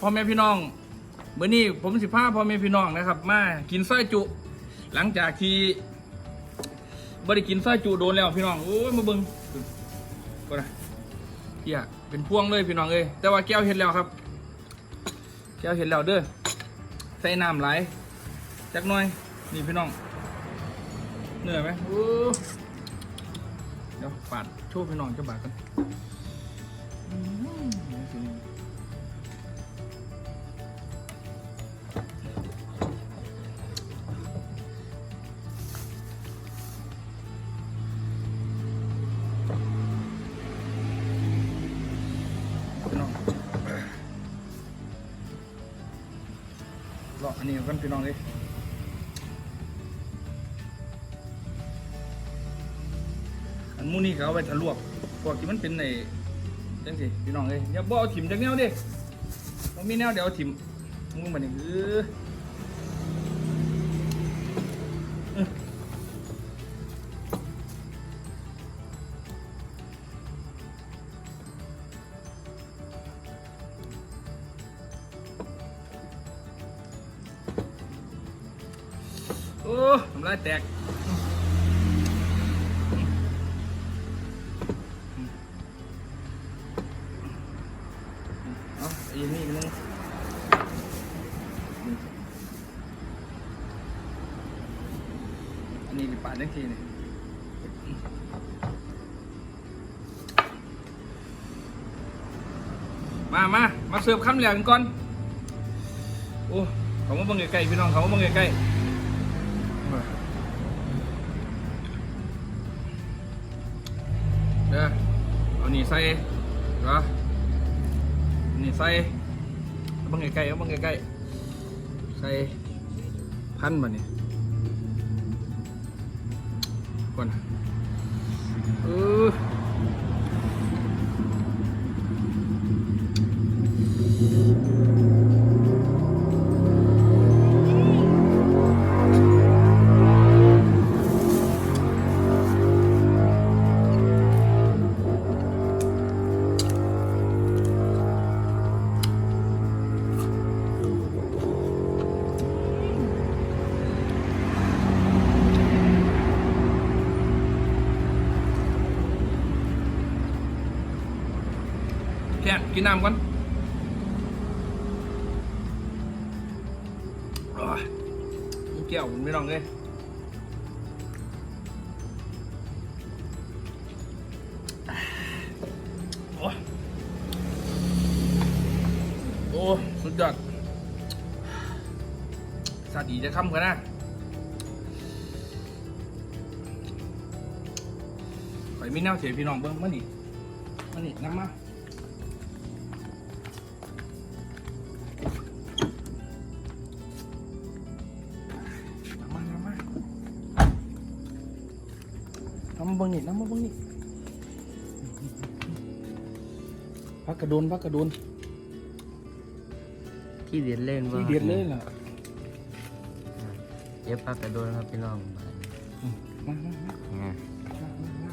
พ่อแม่พี่น้องเมื่อนี้ผมสิพาพ่อแม่พี่น้องนะครับ มากินซอยจุ หลังจากที่บ่ได้กินซอยจุโดนแล้วพี่น้องโอ้ยมาเบิ่งก็นะเฮียเป็นพวงเลยพี่น้องเอ้ยแต่ว่าแก้วเห็ดแล้วครับ แก้วเห็ดแล้วเด้อใส่น้ำไหลจักหน่อยนี่พี่น้องเหนื่อยไหมโอ้เดี๋ยวปาดโชว์พี่น้องจะบาดกัน กันพี่น้องเลยอันมูนี่เขาเอาไปทะลวกพวกที่มันเป็นในจังสิพี่น้องเลยอย่าบ่เอาถิ่มจากแนวดิมันมีแนวเดี๋ยวเอาถิ่มมึงมันนี่คือ แตกเอาอ้นี่นึงอันนี้ปาดได้ทีนี่มามามาเสิร์ฟคำเหลืองก่อน โอ้เขามาเบังใกล้ๆพี่น้องเขามาเบังใกล้ๆ เด้อเอานี่ใส่เหรอนี่ใส่บังใกล้ๆเอาบังใกล้ๆใส่พันมานี่ก่อนเออ กินน้ำก่อนโอ้ยลูกแก้วผมไม่ลองเลยโอ้โอ้สุดยอดสาดีจะค้ำกันนะข่อยมีแนวเสียพี่น้องเบิ้งมานี่มานี่น้ำมามา นี่น้ำมาเบังนี่พักกระโดนพักกระโดนที่เด็ดเล่นว่าที่เดียดเลยล่ะเย็บปากกระโดนครับพี่น้องอืมมามามาอ่ามามามา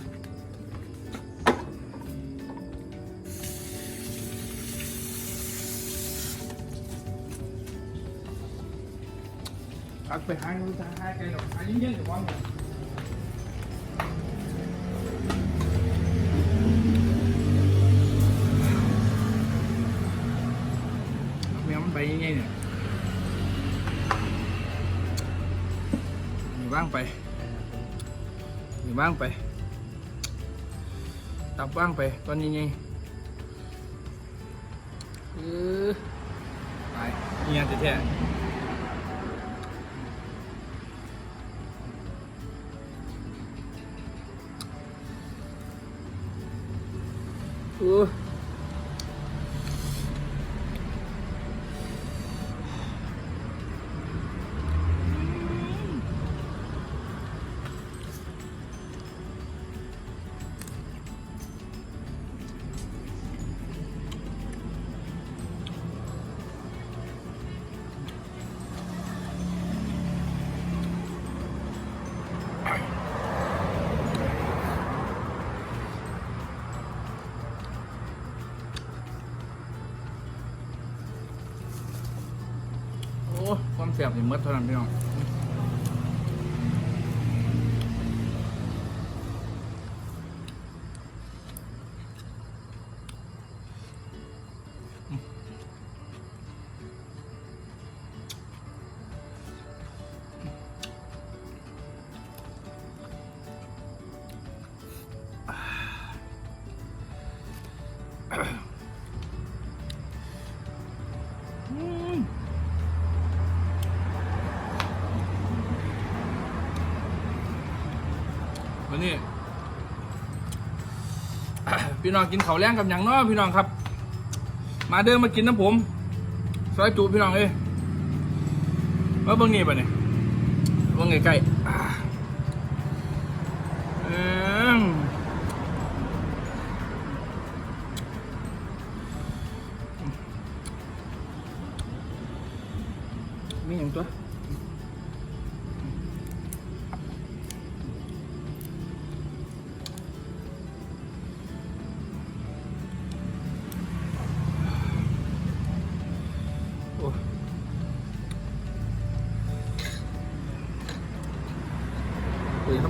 พักไปหาเงินทางหาไกลหรอกหาเย็นๆเดี๋ยววา มันไปยังไงเนี่ยมีบ้างไปมีบ้างไป ตับบ้างไป ตอนนี้ไงเออไปเงียแท้ๆเอ แสบนี่หมดเท่านั้นพี่น้อง วันนี้ พี่น้องกินเขาแรงกับอย่างน้อพี่น้องครับ มาเดินมากินนะผมซอยจูพี่น้องเอ้ยมาเบิ่งนี่ปะเนี่ยเบิ่งใกล้ๆ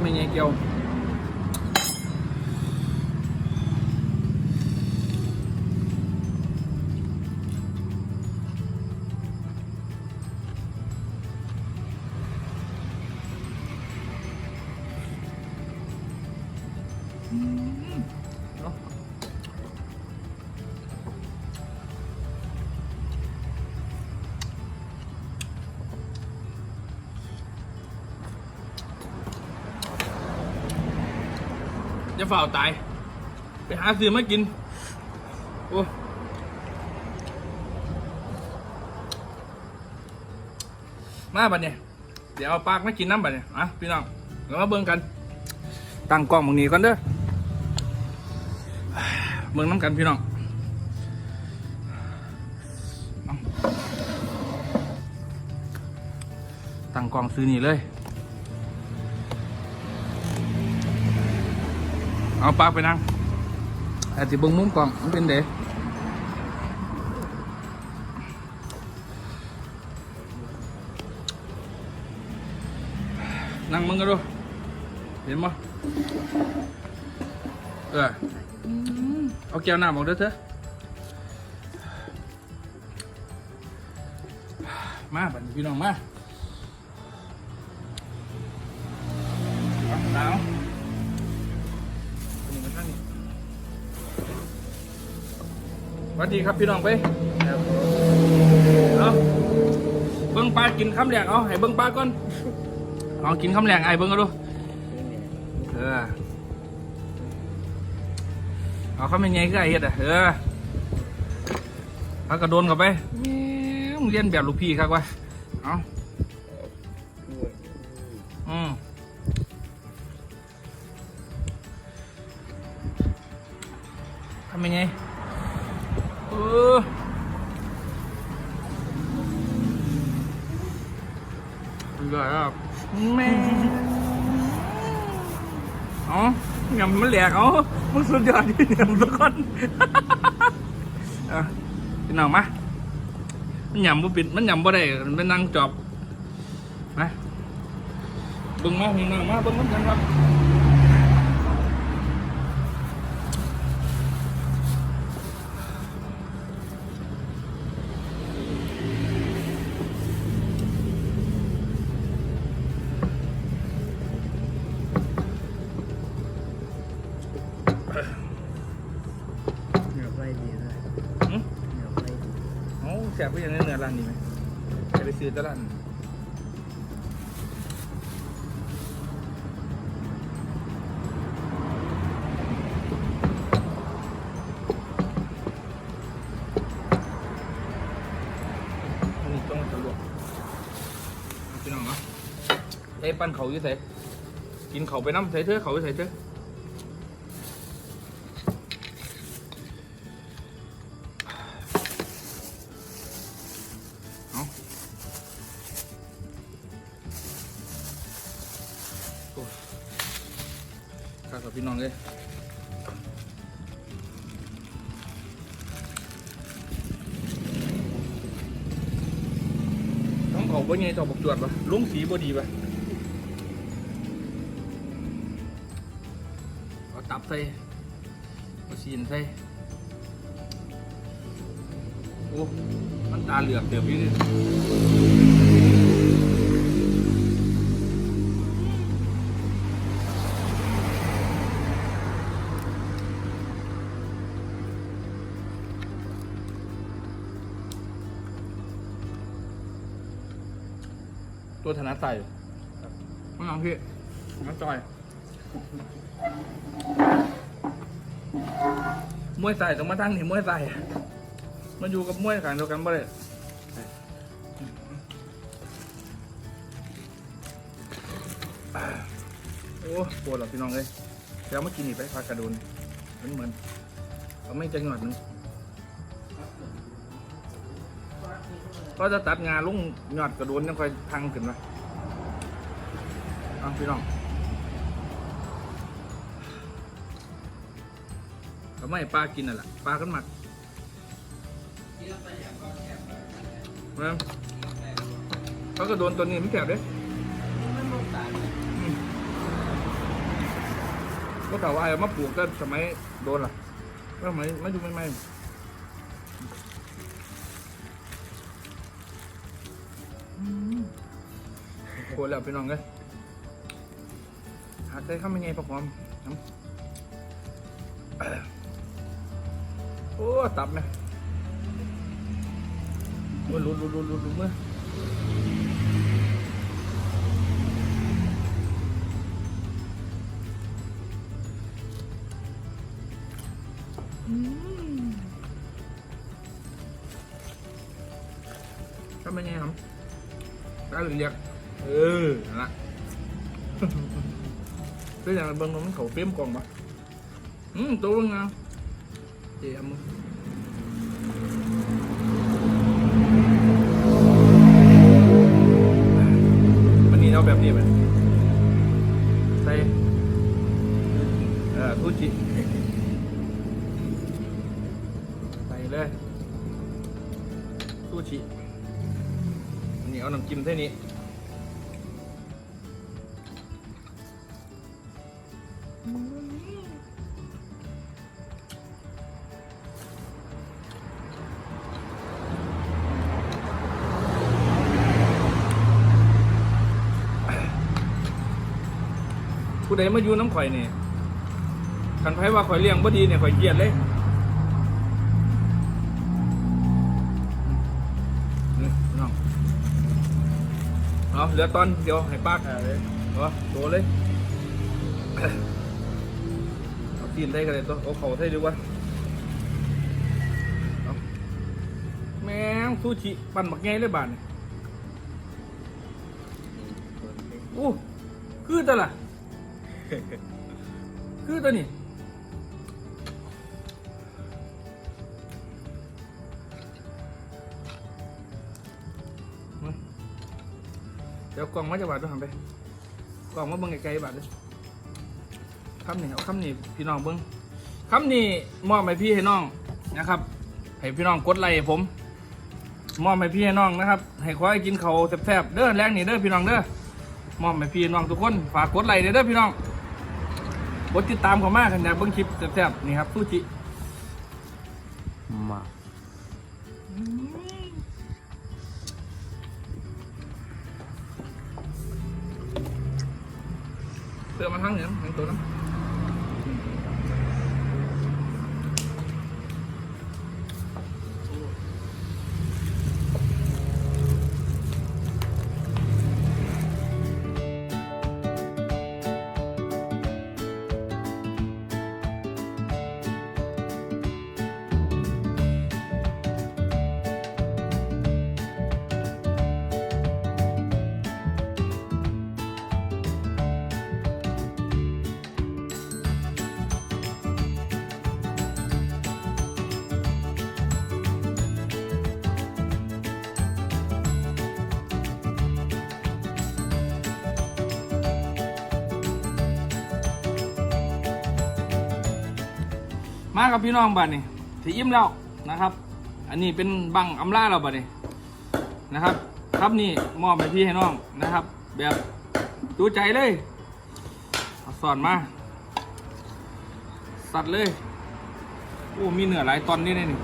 ปุ๋ย ฝ่าตาย ไปหาซื้อมากิน โอ้มาบัดเนี่ยเดี๋ยวเอาปากมากินน้ำบัดเนี่ยอะพี่น้องเรามาเบิ่งกัน ตั้งกล้องบางนี้ก่อนเด้อเบิ่งน้ำกันพี่น้องตั้งกล้องซื้อนี่เลย เอาปลาไปนั่งอาจจะเบิ่งมุมกล้องมันเป็นเด็นั่งมึงกันดู เห็นมั้เออเอาแก้วน้ำออกด้อเถอะมาบัดนี้พี่น้องมาเอาหนาว วัสดีครับพี่น้องไปเอาเบิ้งปลากินคำแรกเอาให้เบิ้งปลาก่อนเอากินคำแรกไอ้เบิ้งกันดูเออเอาเขาไม่ไงก็ไอ้เฮ็ดอะเออเอากระโดนเข้าไปม่งเรียนแบบลูกพี่ครับวะเอาอืมทำยังไง เออก็ครับแม่อ๋อยำมันแหลกเอามึงสุดยอดที่ยำทุกคนอะพี่น้องมามันยำบ่ปิดมันยำบ่ได้มันเป็นนั่งจอบมาเบิ่งมาพี่น้องมาเบิ่งมันกันครับ แสบไปอย่างนี้เนื้อร้านนี้ไหมจะไปซื้อตลาดอันนี้ต้องสะดวกเอาพี่น้องเนาะไอ้ปั้นเขาอยู่ใส่กินเขาไปน้ำใส่เถอะเขาไปใส่เถอะ ข้ากับพี่น้องเลยต้องเขาบ่ไงต่อบกจวดปะลุงสีบ่ดีปะเอาตับใส่เอาซีนใส่โอ้มันตาเหลือกเดือบอยู่ดิ ตัวธนาใส่มันลองพี่มันจอย มวยใส่ต้องมาตั้งนี่มวยใส่มันอยู่กับมวยขันเดียวกันบ่เลยโอ้ปวดหรอพี่น้องเลยเดี๋ยวมากินอีกไปพักระโดนมันเหมือนเอาไม่จะหงอดหนึง ก็จะตัดงานลุ่งหยอดกระโดนยังค่อยพังขึ้นมาเอาพี่น้องก็ไม่ปลากินน่ะแหละปลากันหมักนะเขาก็โดนตัวนี้ไม่แถบเด้ก็แต่ว่าเอามาปลูกก็สมัยโดนล่ะก็สมัยไม่ดูไม่ไม่ โคตรแล้วพี่น้องเลยหักได้ข้ามยังไงประกอบน้ำโอ้ตับนะโอ้ลุลุลุลุลุเมื่อทำเป็นไงครับได้หรือเรียก เออนั่นละคืออย่างเบิ้งมันเขาเฟรมกล่องปะอืมตัวเบิ้งงาเจียมวันนี้เอาแบบนี้ไหมใส่เอ่อทูจิใส่เลยทูจิอันนี้เอาน้ำจิ้มเท่นี้ ใดมาอยู่น้ำข่อยนี่คันไผว่าข่อยเลี้ยงบ่ดีเนี่ยข่อยเกลียดเลยนี่น้องเอาเหลือตอนเดียวให้ปากอ่าเลยเอาโตเลยเอาตีนไทยกันเลยตัวเอาเข่าไทยดีกว่าเอาแมงซูชิปั่นบักไงเลยบาทนี่อู้คือตัวล่ะ คือตัวนี้เดี๋ยวกล่องมาจะบาดด้วยหันไปกล่องมาเบิ่งไกลๆบาดเลยคำนี้เอาคำนี้พี่น้องเบิ่งคำนี้มอบให้พี่ให้น้องนะครับให้พี่น้องกดไลค์ผม มอบให้พี่ให้น้องนะครับ ให้ขอให้กินเขาแซ่บๆเด้อแรงนี่เด้อพี่น้องเด้อมอบให้พี่น้องทุกคนฝากกดไลค์เด้อพี่น้อง กดติดตามเขามากกันอยากเบิ่งคลิปแซ่บๆนี่ครับซูจิมาเสือมาทั้งเนี่ยทั้งตัวน้ำ มากับพี่น้องบัดนี่ที่อิ่มแล้วนะครับ อันนี้เป็นบังอำลาเราบัดนี่นะครับ ครับนี่มอบไปที่ให้น้องนะครับ แบบดูใจเลยเสอนมา สัตว์เลย โอ้ มีเหนือหลายตอนนี่นี่นี่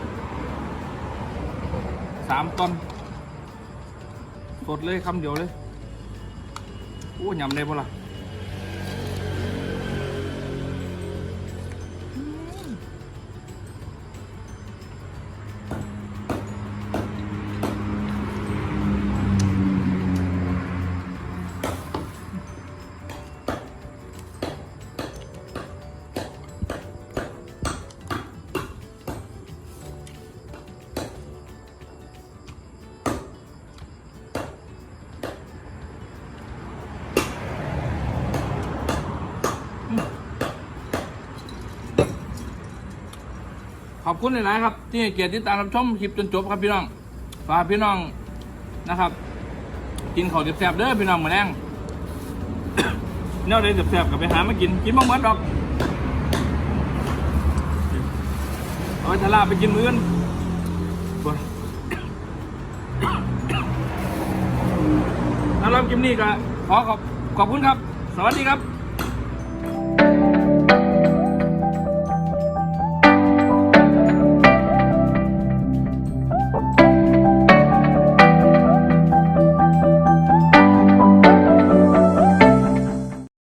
สามตอนสดเลยคำเดียวเลย โอ้ยำได้ปะล่ะ อบคุณหลายๆครับ ที่ให้เกียรติติดตามรับชมคลิปจนจบครับพี่น้องฝากพี่น้องนะครับ กินข้าวแซ่บๆเด้อพี่น้องมื้อแรงแนวใดแซ่บๆก็ไปหามากินกินบ่หมดดอกเอาไปทะลาไปกินมื้ออื่นบ่สำหรับคลิปนี้ก็ขอขอบขอบคุณครับ สวัสดีครับ